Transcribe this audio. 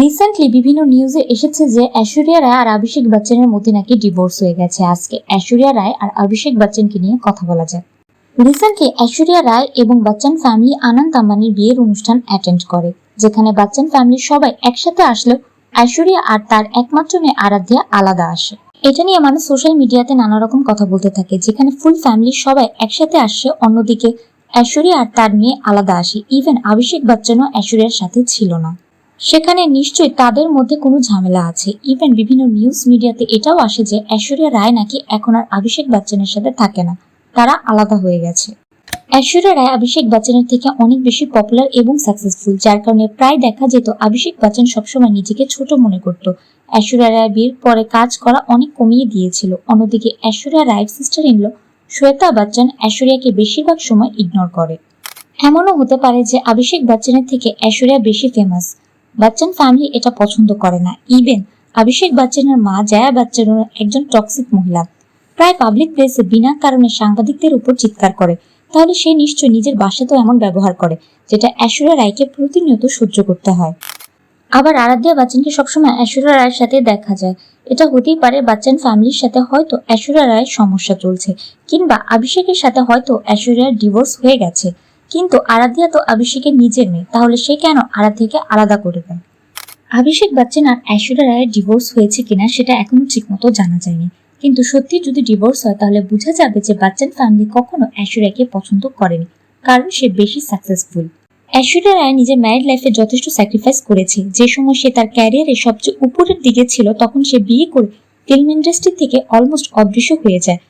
Recently বিভিন্ন নিউজে এসেছে যে ঐশ্বরিয়া রায় আর অভিষেক বচ্চনের মধ্যে নাকি ডিভোর্স হয়ে গেছে। আজকে ঐশ্বরিয়া রায় আর অভিষেক বচ্চনকে নিয়ে কথা বলা যায় রিসেন্টলি ঐশ্বরিয়া রায় এবং বচ্চন ফ্যামিলি আনন্দ আম্বানির বিয়ের অনুষ্ঠান অ্যাটেন্ড করে, যেখানে বচ্চন ফ্যামিলির সবাই একসাথে আসলেও ঐশ্বরিয়া আর তার একমাত্র মেয়ে আরাধ্যা আলাদা আসে। এটা নিয়ে মানুষ সোশ্যাল মিডিয়াতে নানা রকম কথা বলতে থাকে, যেখানে ফুল ফ্যামিলির সবাই একসাথে আসে, অন্যদিকে ঐশ্বরিয়া আর তার মেয়ে আলাদা আসে। ইভেন অভিষেক বচ্চনও ঐশ্বরিয়ার সাথে ছিল না। সেখানে নিশ্চয়ই তাদের মধ্যে কোনো ঝামেলা আছে। ইভেন বিভিন্ন নিউজ মিডিয়াতে এটাও আসে যে, ঐশ্বরিয়া রায় নাকি এখন আর অভিষেক বচ্চনের সাথে থাকে না। তারা আলাদা হয়ে গেছে। ঐশ্বরিয়া রায় অভিষেক বচ্চনের থেকে অনেক বেশি পপুলার এবং সাকসেসফুল যার কারণে প্রায় দেখা যেত অভিষেক বচ্চন সবসময় নিজেকে ছোট মনে করত। ঐশ্বরিয়া রায় বিয়ের পরে কাজ করা অনেক কমিয়ে দিয়েছিল। অন্যদিকে ঐশ্বরিয়া রায়ের sister in law Shweta Bachchan ঐশ্বরিয়াকে বেশিরভাগ সময় ইগনোর করে। এমনও হতে পারে যে, অভিষেক বচ্চনের থেকে ঐশ্বরিয়া বেশি ফেমাস বচ্চন ফ্যামিলি এটা পছন্দ করে না। ইভেন অভিষেক বচ্চনের মা জয়া বচ্চনও একজন টক্সিক মহিলা। প্রায় পাবলিক প্লেসে বিনা কারণে সাংবাদিকদের উপর চিৎকার করে। তাহলে সে নিশ্চয় নিজের বাসাতেও এমন ব্যবহার করে, যেটা ঐশ্বরিয়া রায়কে প্রতিনিয়ত সহ্য করতে হয়। আবার আরাধ্যা বচ্চনকে সবসময় ঐশ্বরিয়া রায়ের সাথে দেখা যায়। এটা হতেই পারে বচ্চন ফ্যামিলির সাথে হয়তো অ্যাশুরা রায়ের সমস্যা চলছে, কিংবা অভিষেকের সাথে হয়তো ঐশ্বরিয়ার ডিভোর্স হয়ে গেছে। কিন্তু আরাধ্যা তো অভিষেকের নিজের মেয়ে, তাহলে সে কেন আরাধ্যাকে আলাদা করে দেয়? অভিষেক বচ্চন আর ঐশ্বরিয়া রায়ের ডিভোর্স হয়েছে কিনা সেটা এখনও ঠিকমতো জানা যায়নি। কিন্তু সত্যি যদি ডিভোর্স হয়, তাহলে বোঝা যাবে যে বাচ্চন ফ্যামিলি কখনো ঐশ্বরিয়াকে পছন্দ করেনি, কারণ সে বেশি সাকসেসফুল ঐশ্বরিয়া রায় নিজের ম্যারিড লাইফে যথেষ্ট স্যাক্রিফাইস করেছে। যে সময় সে তার ক্যারিয়ারে সবচেয়ে উপরের দিকে ছিল, তখন সে বিয়ে করে ফিল্ম ইন্ডাস্ট্রি থেকে অলমোস্ট অদৃশ্য হয়ে যায়।